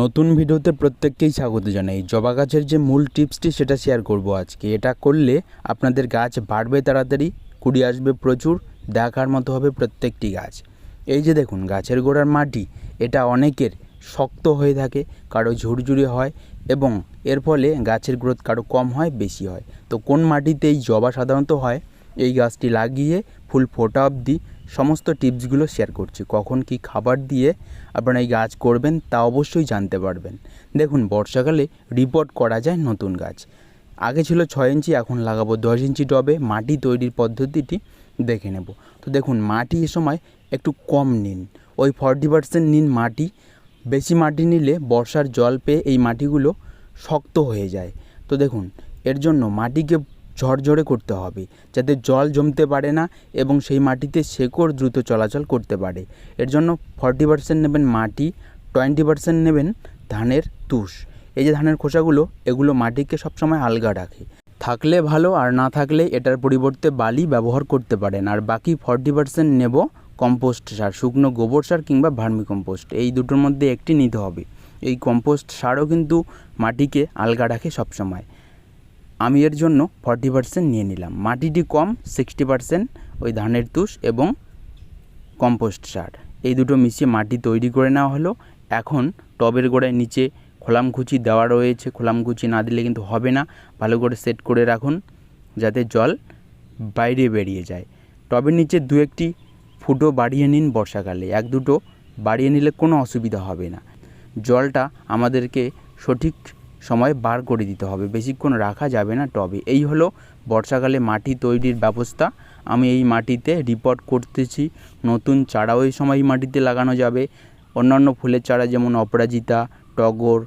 নতুন ভিডিওতে প্রত্যেককেই স্বাগত জানাই। জবা গাছের যে মূল টিপসটি সেটা শেয়ার করব আজকে। এটা করলে আপনাদের গাছ বাড়বে তাড়াতাড়ি, কুড়ি আসবে প্রচুর, দেখার মতো হবে প্রত্যেকটি গাছ। এই যে দেখুন, গাছের গোড়ার মাটি, এটা অনেকের শক্ত হয়ে থাকে, কারও ঝুরঝুরে হয় এবং এর ফলে গাছের গ্রোথ কারও কম হয়, বেশি হয়। তো কোন মাটিতে এই জবা সাধারণত হয়, এই গাছটি লাগিয়ে ফুল ফোটা অবধি সমস্ত টিপসগুলো শেয়ার করছি। কখন কি খাবার দিয়ে আপনারা এই গাছ করবেন তা অবশ্যই জানতে পারবেন। দেখুন, বর্ষাকালে রিপোর্ট করা যায় নতুন গাছ। আগে ছিল ছয় ইঞ্চি, এখন লাগাবো দশ ইঞ্চি টবে। মাটি তৈরির পদ্ধতিটি দেখে নেব। তো দেখুন, মাটি এ সময় একটু কম নিন। ওই ফর্টি পার্সেন্ট নিন মাটি। বেশি মাটি নিলে বর্ষার জল পেয়ে এই মাটিগুলো শক্ত হয়ে যায়। তো দেখুন, এর জন্য মাটিকে ঝরঝরে করতে হবে, যাতে জল জমতে পারে না এবং সেই মাটিতে শেকড় দ্রুত চলাচল করতে পারে। এর জন্য ফর্টি পার্সেন্ট নেবেন মাটি টোয়েন্টি পার্সেন্ট নেবেন ধানের তুষ। এই যে ধানের খোসাগুলো, এগুলো মাটিকে সবসময় আলগা রাখে। থাকলে ভালো, আর না থাকলে এটার পরিবর্তে বালি ব্যবহার করতে পারেন। আর বাকি ফর্টি পার্সেন্ট নেব কম্পোস্ট সার, শুকনো গোবর সার কিংবা ভার্মি কম্পোস্ট এই দুটোর মধ্যে একটি নিতে হবে। এই কম্পোস্ট সারও কিন্তু মাটিকে আলগা রাখে সবসময়। আমি এর জন্য ফর্টি পার্সেন্ট নিয়ে নিলাম। মাটিটি কম সিক্সটি পার্সেন্ট ওই ধানের তুষ এবং কম্পোস্ট সার। এই দুটো মিশিয়ে মাটি তৈরি করে নেওয়া হলো। এখন টবের গোড়ায় নিচে খোলামকুচি দেওয়া রয়েছে। খোলামকুচি না দিলে কিন্তু হবে না। ভালো করে সেট করে রাখুন যাতে জল বাইরে বেরিয়ে যায়। টবের নিচে দু একটি ফুটো বাড়িয়ে নিন বর্ষাকালে। এক দুটো বাড়িয়ে নিলে কোনো অসুবিধা হবে না। জলটা আমাদেরকে সঠিক সময় বার করে দিতে হবে। বেশিক্ষণ রাখা যাবে না টবে। এই হলো বর্ষাকালে মাটি তৈরির ব্যবস্থা। আমি এই মাটিতে রিপোর্ট করতেছি। নতুন চারাও এই সময় মাটিতে লাগানো যাবে। অন্যান্য ফুলের চারা যেমন অপরাজিতা, টগর,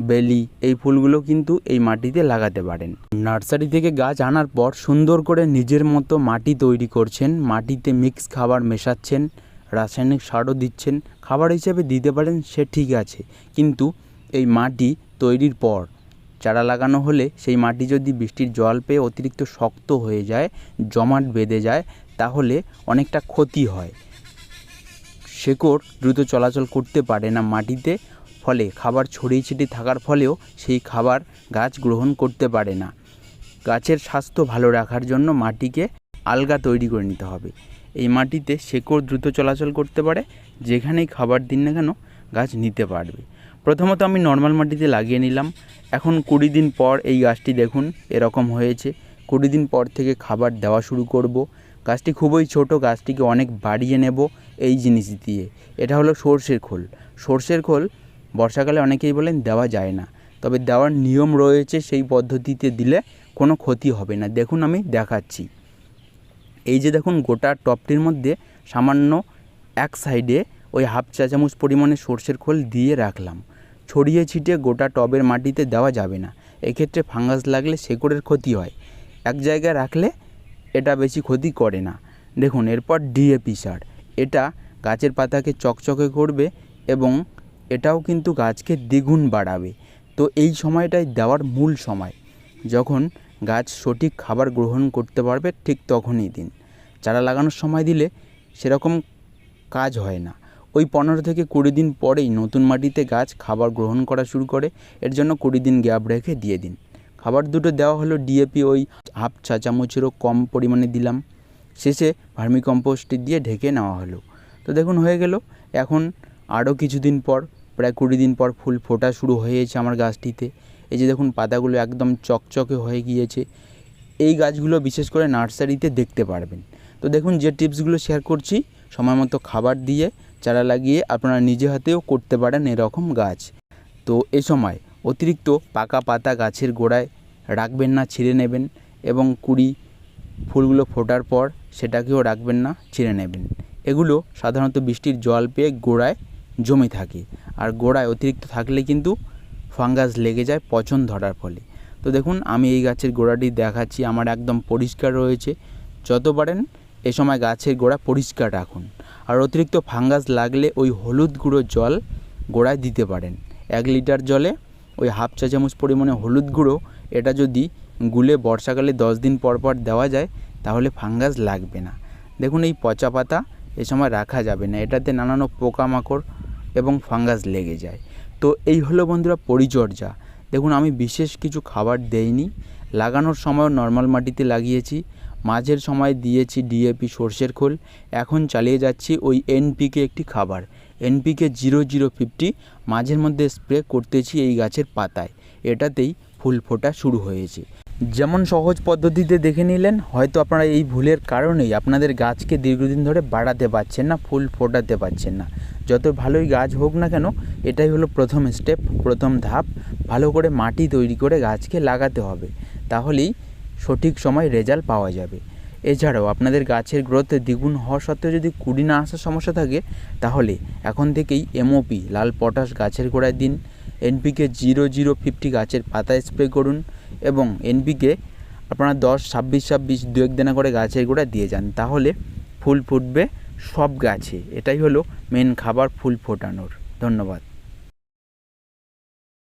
বেলি, এই ফুলগুলো কিন্তু এই মাটিতে লাগাতে পারেন। নার্সারি থেকে গাছ আনার পর সুন্দর করে নিজের মতো মাটি তৈরি করছেন। মাটিতে মিক্স খাবার মেশাচ্ছেন। রাসায়নিক সারও দিচ্ছেন। খাবার হিসেবে দিতে পারেন সে ঠিক আছে। কিন্তু এই মাটি তৈরির পর চারা লাগানো হলে সেই মাটি যদি বৃষ্টির জল পেয়ে অতিরিক্ত শক্ত হয়ে যায়, জমাট বেঁধে যায়, তাহলে অনেকটা ক্ষতি হয়। শেকড় দ্রুত চলাচল করতে পারে না মাটিতে, ফলে খাবার ছড়িয়ে ছিটিয়ে থাকার ফলেও সেই খাবার গাছ গ্রহণ করতে পারে না। গাছের স্বাস্থ্য ভালো রাখার জন্য মাটিকে আলগা তৈরি করে নিতে হবে। এই মাটিতে শেকড় দ্রুত চলাচল করতে পারে, যেখানেই খাবার দিন না কেন গাছ নিতে পারবে। প্রথমত আমি নর্মাল মাটিতে লাগিয়ে নিলাম। এখন কুড়ি দিন পর এই গাছটি দেখুন, এরকম হয়েছে। কুড়ি দিন পর থেকে খাবার দেওয়া শুরু করব। গাছটি খুবই ছোট, গাছটিকে অনেক বাড়িয়ে নেব এই জিনিস দিয়ে। এটা হলো সর্ষের খোল। সর্ষের খোল বর্ষাকালে অনেকেই বলেন দেওয়া যায় না। তবে দেওয়ার নিয়ম রয়েছে, সেই পদ্ধতিতে দিলে কোনো ক্ষতি হবে না। দেখুন আমি দেখাচ্ছি। এই যে দেখুন, গোটা টপটির মধ্যে সামান্য এক সাইডে ওই হাফ চা চামচ পরিমাণে সর্ষের খোল দিয়ে রাখলাম। ছড়িয়ে ছিটিয়ে গোটা টবের মাটিতে দেওয়া যাবে না। এক্ষেত্রে ফাঙ্গাস লাগলে শেকড়ের ক্ষতি হয়। এক জায়গায় রাখলে এটা বেশি ক্ষতি করে না। দেখুন, এরপর ডিএপি সার। এটা গাছের পাতাকে চকচকে করবে এবং এটাও কিন্তু গাছকে দ্বিগুণ বাড়াবে। তো এই সময়টাই দেওয়ার মূল সময়। যখন গাছ সঠিক খাবার গ্রহণ করতে পারবে ঠিক তখনই দিন। চারা লাগানোর সময় দিলে সেরকম কাজ হয় না। ওই পনেরো থেকে কুড়ি দিন পরেই নতুন মাটিতে গাছ খাবার গ্রহণ করা শুরু করে, এর জন্য কুড়ি দিন গ্যাপ রেখে দিয়ে দিন। খাবার দুটো দেওয়া হলো ডিএপি, ওই হাফ চা চামচেরও কম পরিমাণে দিলাম। শেষে ভার্মি কম্পোস্ট দিয়ে ঢেকে নেওয়া হলো। তো দেখুন, হয়ে গেল। এখন আরও কিছুদিন পর, প্রায় কুড়ি দিন পর ফুল ফোটা শুরু হয়েছে আমার গাছটিতে। এই যে দেখুন, পাতাগুলো একদম চকচকে হয়ে গিয়েছে। এই গাছগুলো বিশেষ করে নার্সারিতে দেখতে পারবেন। তো দেখুন, যে টিপসগুলো শেয়ার করছি, সময় মতো খাবার দিয়ে চারা লাগিয়ে আপনারা নিজে হাতেও করতে পারেন এরকম গাছ। তো এ সময় অতিরিক্ত পাকা পাতা গাছের গোড়ায় রাখবেন না, ছিঁড়ে নেবেন এবং কুড়ি ফুলগুলো ফোটার পর সেটাকেও রাখবেন না, ছিঁড়ে নেবেন। এগুলো সাধারণত বৃষ্টির জল পেয়ে গোড়ায় জমে থাকে। আর গোড়ায় অতিরিক্ত থাকলে কিন্তু ফাঙ্গাস লেগে যায় পচন ধরার ফলে। তো দেখুন, আমি এই গাছের গোড়াটি দেখাচ্ছি, আমার একদম পরিষ্কার রয়েছে। যত পারেন এ সময় গাছের গোড়া পরিষ্কার রাখুন। আর অতিরিক্ত ফাঙ্গাস লাগলে ওই হলুদ গুঁড়ো জল গোড়ায় দিতে পারেন। এক লিটার জলে ওই হাফ চা চামচ পরিমাণে হলুদ গুঁড়ো, এটা যদি গুলে বর্ষাকালে দশ দিন পর পর দেওয়া যায়, তাহলে ফাঙ্গাস লাগবে না। দেখুন এই পচা পাতা এ সময় রাখা যাবে না, এটাতে নানান পোকামাকড় এবং ফাঙ্গাস লেগে যায়। তো এই হলো বন্ধুরা পরিচর্যা। দেখুন আমি বিশেষ কিছু খাবার দেইনি, লাগানোর সময় নর্মাল মাটিতে লাগিয়েছি। মাঝের সময় দিয়েছি ডিএপি সর্ষের খোল, এখন চালিয়ে যাচ্ছি ওই এনপিকে একটি খাবার। এনপিকে জিরো জিরো ফিফটি মাঝের মধ্যে স্প্রে করতেছি এই গাছের পাতায়। এটাতেই ফুল ফোটা শুরু হয়েছে। যেমন সহজ পদ্ধতিতে দেখে নিলেন, হয়তো আপনারা এই ভুলের কারণেই আপনাদের গাছকে দীর্ঘদিন ধরে বাড়াতে পারছেন না, ফুল ফোটাতে পারছেন না। যত ভালোই গাছ হোক না কেন, এটাই হলো প্রথম স্টেপ প্রথম ধাপ। ভালো করে মাটি তৈরি করে গাছকে লাগাতে হবে। তাহলেই সঠিক সময় রেজাল্ট পাওয়া যাবে। এছাড়াও আপনাদের গাছের গ্রোথ দ্বিগুণ হওয়া সত্ত্বেও যদি কুড়ি না আসার সমস্যা থাকে, তাহলে এখন থেকেই এমওপি লাল পটাশ গাছের গোড়ায় দিন। এনপিকে জিরো জিরো ফিফটি গাছের পাতা স্প্রে করুন এবং এনপিকে আপনারা দশ, ছাব্বিশ ছাব্বিশ, দু এক দানা করে গাছের গোড়ায় দিয়ে যান। তাহলে ফুল ফুটবে সব গাছে। এটাই হলো মেন খাবার ফুল ফোটানোর। ধন্যবাদ।